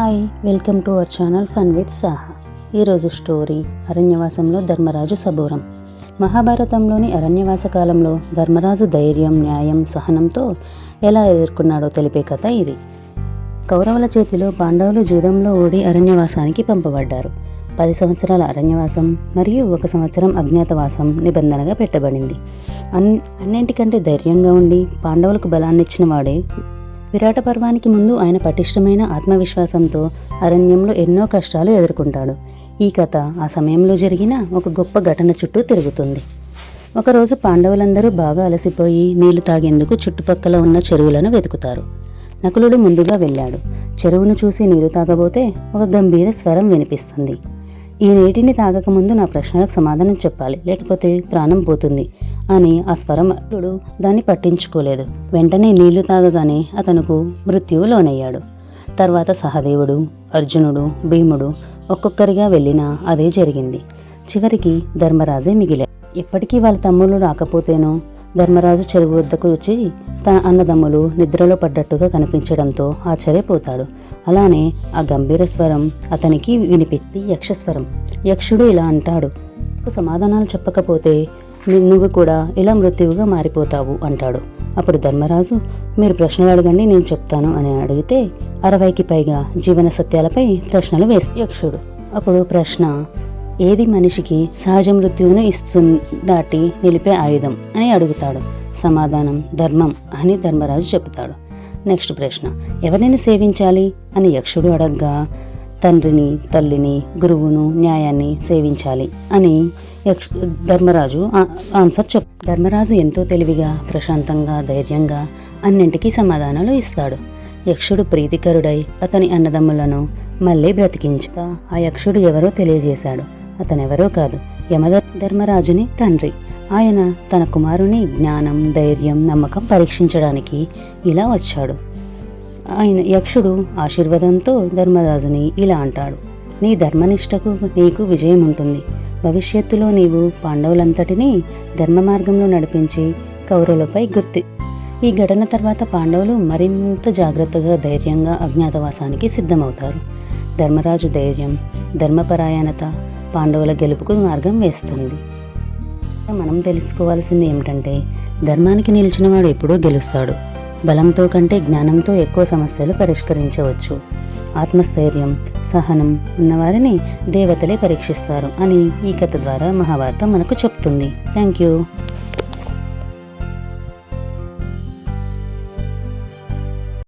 Hi welcome to our channel fun with Saha. ఈరోజు story అరణ్యవాసంలో Dharmaraju సబూరం. మహాభారతంలోని అరణ్యవాస కాలంలో ధర్మరాజు ధైర్యం న్యాయం సహనంతో ఎలా ఎదుర్కొన్నాడో తెలిపే కథ ఇది. కౌరవుల చేతిలో పాండవులు జూదంలో ఓడి అరణ్యవాసానికి పంపబడ్డారు. పది సంవత్సరాల అరణ్యవాసం మరియు ఒక సంవత్సరం అజ్ఞాతవాసం నిబంధనగా పెట్టబడింది. అన్ అన్నింటికంటే ధైర్యంగా ఉండి పాండవులకు బలాన్నిచ్చిన వాడే విరాట పర్వానికి ముందు ఆయన పటిష్టమైన ఆత్మవిశ్వాసంతో అరణ్యంలో ఎన్నో కష్టాలు ఎదుర్కొంటాడు. ఈ కథ ఆ సమయంలో జరిగిన ఒక గొప్ప ఘటన చుట్టూ తిరుగుతుంది. ఒకరోజు పాండవులందరూ బాగా అలసిపోయి నీళ్ళు తాగేందుకు చుట్టుపక్కల ఉన్న చెరువులను వెతుకుతారు. నకులుడు ముందుగా వెళ్ళాడు. చెరువును చూసి నీరు తాగబోతే ఒక గంభీర స్వరం వినిపిస్తుంది. ఈ నీటిని తాగకముందు నా ప్రశ్నలకు సమాధానం చెప్పాలి. లేకపోతే ప్రాణం పోతుంది అని ఆ స్వరం దాన్ని పట్టించుకోలేదు. వెంటనే నీళ్ళు తాగగానే అతనుకు మృత్యువు లోనయ్యాడు. తర్వాత సహదేవుడు అర్జునుడు భీముడు ఒక్కొక్కరిగా వెళ్ళినా అదే జరిగింది. చివరికి ధర్మరాజే మిగిలాడు. ఎప్పటికీ వాళ్ళ తమ్ముళ్ళు రాకపోతేనో ధర్మరాజు చెరువు వద్దకు వచ్చి తన అన్నదమ్ములు నిద్రలో పడ్డట్టుగా కనిపించడంతో ఆశ్చర్యపోతాడు. అలానే ఆ గంభీర స్వరం అతనికి వినిపించి యక్షస్వరం. యక్షుడు ఇలా అంటాడు సమాధానాలు చెప్పకపోతే నువ్వు కూడా ఇలా మృత్యువుగా మారిపోతావు అంటాడు. అప్పుడు ధర్మరాజు మీరు ప్రశ్నలు అడగండి నేను చెప్తాను అని అడిగితే అరవైకి పైగా జీవన సత్యాలపై ప్రశ్నలు వేసి యక్షుడు. అప్పుడు ప్రశ్న ఏది మనిషికి సహజ మృత్యువును ఇస్తు దాటి నిలిపే ఆయుధం అని అడుగుతాడు. సమాధానం ధర్మం అని ధర్మరాజు చెబుతాడు. నెక్స్ట్ ప్రశ్న ఎవరిని సేవించాలి? అని యక్షుడు అడగ్గా తండ్రిని తల్లిని గురువును న్యాయాన్ని సేవించాలి అని యక్ష ధర్మరాజు ఆన్సర్ చెప్ ధర్మరాజు ఎంతో తెలివిగా ప్రశాంతంగా ధైర్యంగా అన్నింటికీ సమాధానాలు ఇస్తాడు. యక్షుడు ప్రీతికరుడై అతని అన్నదమ్ములను మళ్ళీ బ్రతికించుతా ఆ యక్షుడు ఎవరో తెలియజేశాడు. అతనెవరో కాదు యమధర్మరాజుని తండ్రి. ఆయన తన కుమారుని జ్ఞానం ధైర్యం నమ్మకం పరీక్షించడానికి ఇలా వచ్చాడు. ఆయన యక్షుడు ఆశీర్వాదంతో ధర్మరాజుని ఇలా అంటాడు నీ ధర్మనిష్టకు నీకు విజయం ఉంటుంది. భవిష్యత్తులో నీవు పాండవులంతటినీ ధర్మ మార్గంలో నడిపించి కౌరవులపై గుర్తి. ఈ ఘటన తర్వాత పాండవులు మరింత జాగ్రత్తగా ధైర్యంగా అజ్ఞాతవాసానికి సిద్ధమవుతారు. ధర్మరాజు ధైర్యం ధర్మపరాయణత పాండవుల గెలుపుకు మార్గం వేస్తుంది. మనం తెలుసుకోవాల్సింది ఏమిటంటే ధర్మానికి నిలిచినవాడు ఎప్పుడూ గెలుస్తాడు. బలంతో కంటే జ్ఞానంతో ఎక్కువ సమస్యలు పరిష్కరించవచ్చు. ఆత్మస్థైర్యం సహనం ఉన్నవారిని దేవతలే పరీక్షిస్తారు అని ఈ కథ ద్వారా మహాభారతం మనకు చెప్తుంది. Thank you.